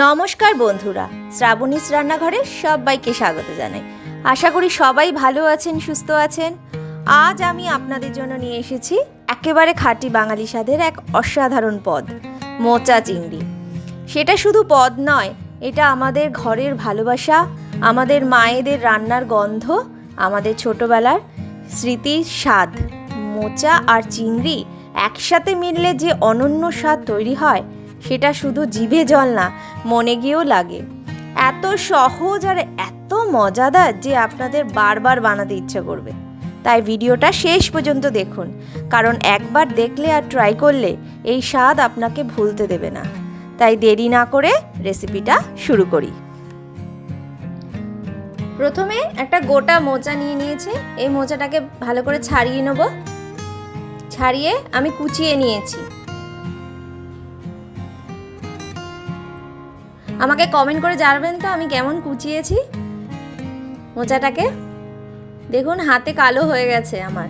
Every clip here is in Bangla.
নমস্কার বন্ধুরা, শ্রাবণীস রান্নাঘরে সবাইকে স্বাগত জানাই। আশা করি সবাই ভালো আছেন, সুস্থ আছেন। আজ আমি আপনাদের জন্য নিয়ে এসেছি একেবারে খাঁটি বাঙালি স্বাদের এক অসাধারণ পদ, মোচা চিংড়ি। সেটা শুধু পদ নয়, এটা আমাদের ঘরের ভালোবাসা, আমাদের মায়েদের রান্নার গন্ধ, আমাদের ছোটবেলার স্মৃতির স্বাদ। মোচা আর চিংড়ি একসাথে মিললে যে অনন্য স্বাদ তৈরি হয় সেটা শুধু জিভে জল না, মনে গিয়েও লাগে। এত সহজ আর এত মজাদার যে আপনাদের বারবার বানাতে ইচ্ছে করবে। তাই ভিডিওটা শেষ পর্যন্ত দেখুন, কারণ একবার দেখলে আর ট্রাই করলে এই স্বাদ আপনাকে ভুলতে দেবে না। তাই দেরি না করে রেসিপিটা শুরু করি। প্রথমে একটা গোটা মোচা নিয়ে নিয়েছি, এই মোচাটাকে ভালো করে ছাড়িয়ে নেব। ছাড়িয়ে আমি কুচিয়ে নিয়েছি। আমাকে কমেন্ট করে জানাবেন তো আমি কেমন কুচিয়েছি? মোচাটাকে? দেখুন, হাতে কালো হয়ে গেছে আমার,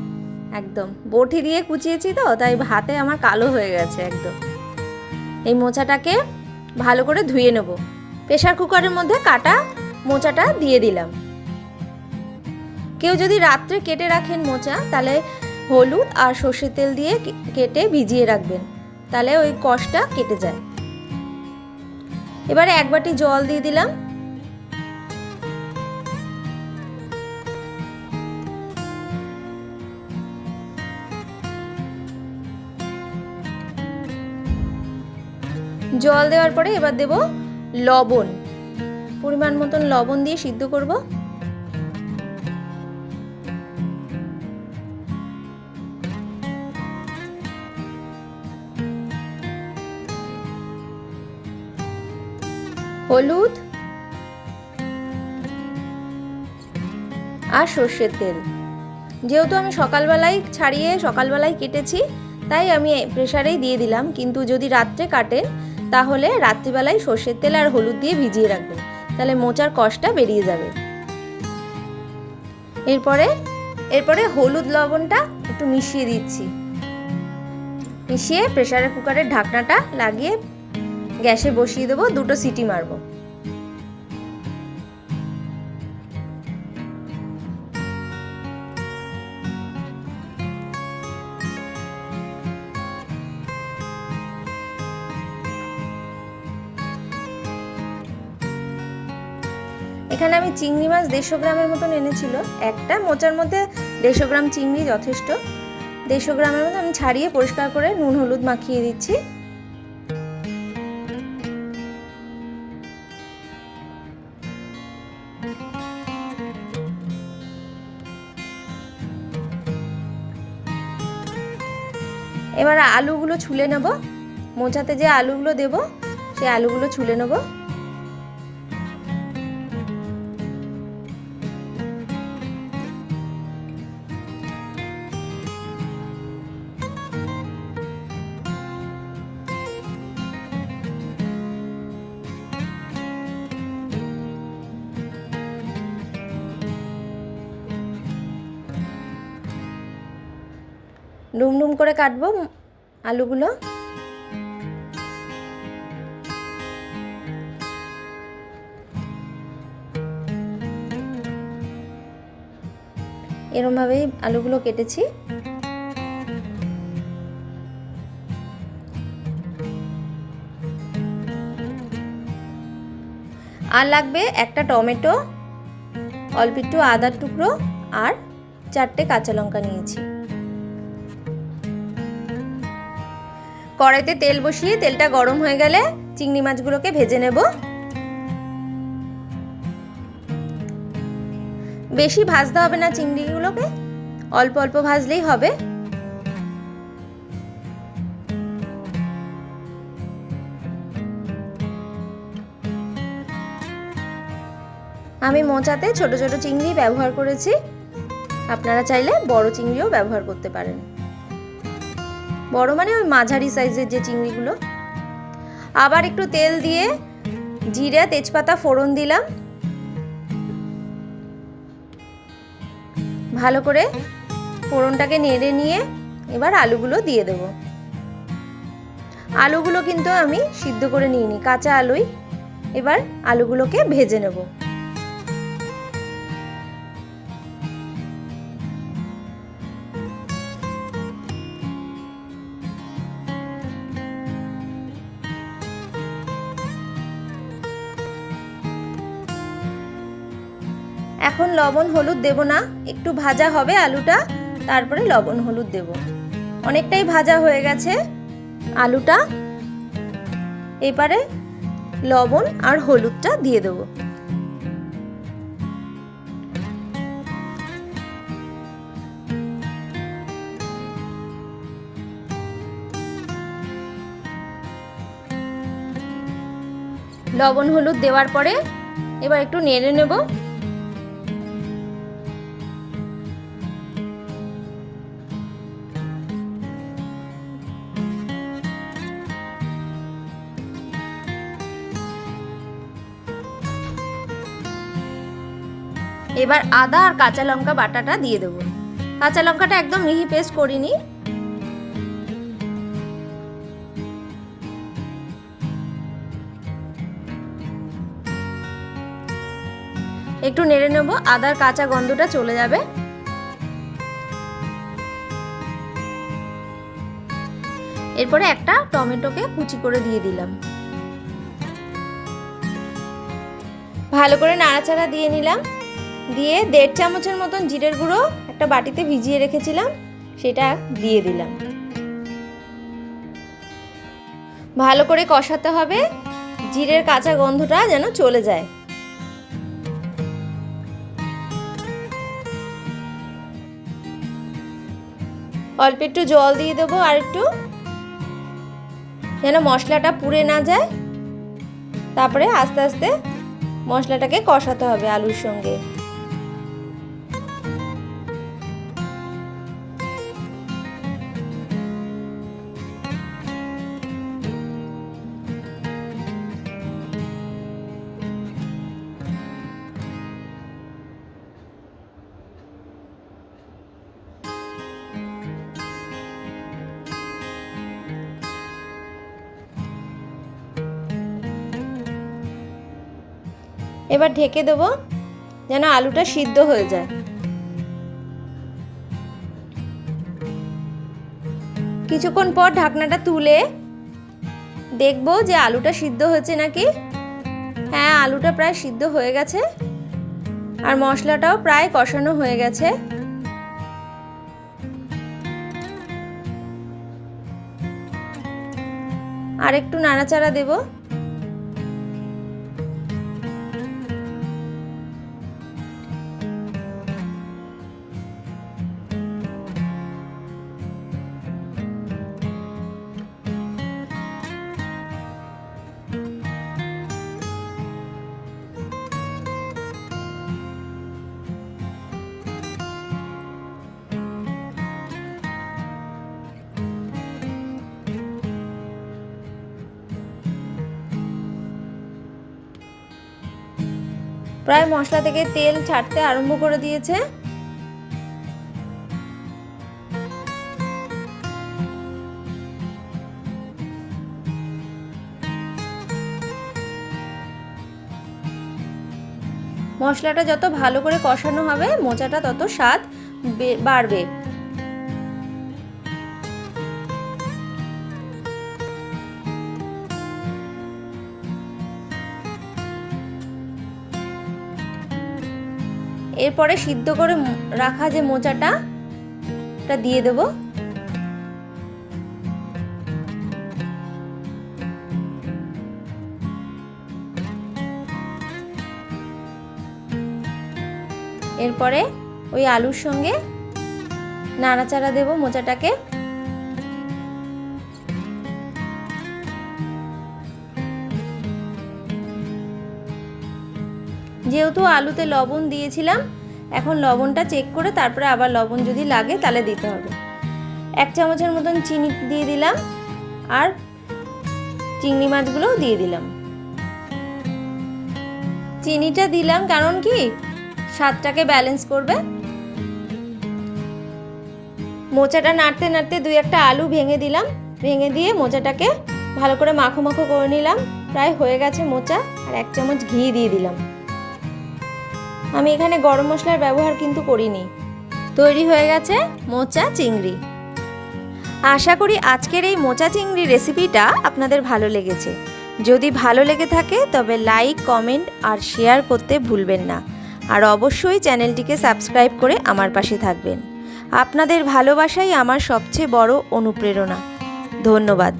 একদম। বটি দিয়ে কুচিয়েছি তো, তাই হাতে আমার কালো হয়ে গেছে একদম। এই মোচাটাকে ভালো করে ধুয়ে নেব। প্রেশার কুকারের মধ্যে কাটা মোচাটা দিয়ে দিলাম। কেউ যদি রাত্রে কেটে রাখেন মোচা, তাহলে হলুদ আর সর্ষের তেল দিয়ে কেটে ভিজিয়ে রাখবেন। তাহলে ওই কষটা কেটে যায়। এবারে এক বাটি জল দিয়ে দিলাম। জল দেওয়ার পরে এবার দেব লবণ। পরিমাণ মতন লবণ দিয়ে সিদ্ধ করব। হলুদ আর সর্ষের তেল। যেহেতু আমি সকালবেলায় ছাড়িয়ে সকালবেলায় কেটেছি, তাই আমি প্রেশারেই দিয়ে দিলাম। কিন্তু যদি রাত্রে কাটেন, তাহলে রাত্রিবেলায় সর্ষের তেল আর হলুদ দিয়ে ভিজিয়ে রাখবেন। তাহলে মোচার কষটা বেরিয়ে যাবে। এরপরে এরপরে হলুদ লবণটা একটু মিশিয়ে দিচ্ছি। মিশিয়ে প্রেশারের কুকারের ঢাকনাটা লাগিয়ে গ্যাসে বসিয়ে দেবো, দুটো সিটি মারবো। এখানে আমি চিংড়ি মাছ দেড়শো গ্রামের মতন এনেছিল। একটা, মোচার মধ্যে দেড়শো গ্রাম চিংড়ি যথেষ্ট। দেড়শো গ্রামের মতো আমি ছাড়িয়ে পরিষ্কার করে নুন, হলুদ মাখিয়ে দিচ্ছি। এবার আলুগুলো ছুলে নেব। মোচাতে যে আলুগুলো দেব, সেই আলুগুলো ছুলে নেব। ডুম ডুম করে কাটবো। আলুগুলো? এরমভাবেই আলুগুলো কেটেছি। আর লাগবে একটা টমেটো, অল্প একটু আদার টুকরো আর চারটে কাঁচা লঙ্কা নিয়েছি। কড়াইতে তেল বসিয়ে তেলটা গরম হয়ে গেলে চিংড়ি মাছগুলোকে ভেজে নেব। বেশি ভাজতে হবে না চিংড়িগুলোকে, অল্প অল্প ভাজলেই হবে। আমি মোচাতে ছোট ছোট চিংড়ি ব্যবহার করেছি। আপনারা চাইলে বড় চিংড়িও ব্যবহার করতে পারেন। বড় মানে ওই মাঝারি সাইজের যে চিংড়িগুলো। আবার একটু তেল দিয়ে জিরে, তেজপাতা, ফোড়ন দিলাম। ভালো করে ফোড়নটাকে নেড়ে নিয়ে এবার আলুগুলো দিয়ে দেব। আলুগুলো কিন্তু আমি সিদ্ধ করে নিইনি, কাঁচা আলুই। এবার আলুগুলোকে ভেজে নেব। এখন লবণ হলুদ দেব না। একটু ভাজা হবে আলুটা, তারপরে লবণ হলুদ দেব। অনেকটাই ভাজা হয়ে গেছে আলুটা। এবারে লবণ আর হলুদটা দিয়ে দেব। লবণ হলুদ দেওয়ার পরে এবার একটু নেড়ে নেব। এবার আদা আর কাঁচা লঙ্কা বাটাটা দিয়ে দেবো। কাঁচা লঙ্কাটা একদম মিহি পেস্ট করিনি। একটু নেড়ে নেব, আদার কাঁচা গন্ধটা চলে যাবে। এরপরে একটা টমেটোকে কুচি করে দিয়ে দিলাম। ভালো করে নাড়াচাড়া দিয়ে নিলাম। দিয়ে দেড় চামচের মতন জিরের গুঁড়ো একটা বাটিতে ভিজিয়ে রেখেছিলাম, সেটা দিয়ে দিলাম। ভালো করে কষাতে হবে, জিরের কাঁচা গন্ধটা যেন চলে যায়। অল্প একটু জল দিয়ে দেবো আর একটু, যেন মশলাটা পুড়ে না যায়। তারপরে আস্তে আস্তে মশলাটাকে কষাতে হবে আলুর সঙ্গে। এবার ঢেকে দেবো যেন আলুটা সিদ্ধ হয়ে যায়। কিছুক্ষণ পর ঢাকনাটা তুলে দেখব যে আলুটা সিদ্ধ হয়েছে নাকি। হ্যাঁ আলুটা প্রায় সিদ্ধ হয়ে গেছে আর মশলাটাও প্রায় কষানো হয়ে গেছে। আর একটু নাড়াচাড়া দেবো। প্রায় মশলা থেকে তেল ছাড়তে আরম্ভ করে দিয়েছে। মশলাটা যত ভালো করে কষানো হবে, মোচাটা তত স্বাদ বাড়বে। এরপরে সিদ্ধ করে রাখা যে মোচাটা দিয়ে দেব। এরপরে ওই আলুর সঙ্গে নাড়াচাড়া দেব মোচাটাকে। যেহেতু আলুতে লবণ দিয়েছিলাম, এখন লবণটা চেক করে তারপরে আবার লবণ যদি লাগে তাহলে দিতে হবে। এক চামচের মতন চিনি দিয়ে দিলাম আর চিংড়ি মাছগুলোও দিয়ে দিলাম। চিনিটা দিলাম কারণ কি? স্বাদটাকে ব্যালেন্স করবে। মোচাটা নাড়তে নাড়তে দুই একটা আলু ভেঙে দিলাম। ভেঙে দিয়ে মোচাটাকে ভালো করে মাখো মাখো করে নিলাম। প্রায় হয়ে গেছে মোচা। আর এক চামচ ঘি দিয়ে দিলাম। আমি এখানে গরম মশলার ব্যবহার কিন্তু করিনি। তৈরি হয়ে গেছে মোচা চিংড়ি। আশা করি আজকের এই মোচা চিংড়ি রেসিপিটা আপনাদের ভালো লেগেছে। যদি ভালো লেগে থাকে, তবে লাইক, কমেন্ট আর শেয়ার করতে ভুলবেন না। আর অবশ্যই চ্যানেলটিকে সাবস্ক্রাইব করে আমার পাশে থাকবেন। আপনাদের ভালোবাসাই আমার সবচেয়ে বড় অনুপ্রেরণা। ধন্যবাদ।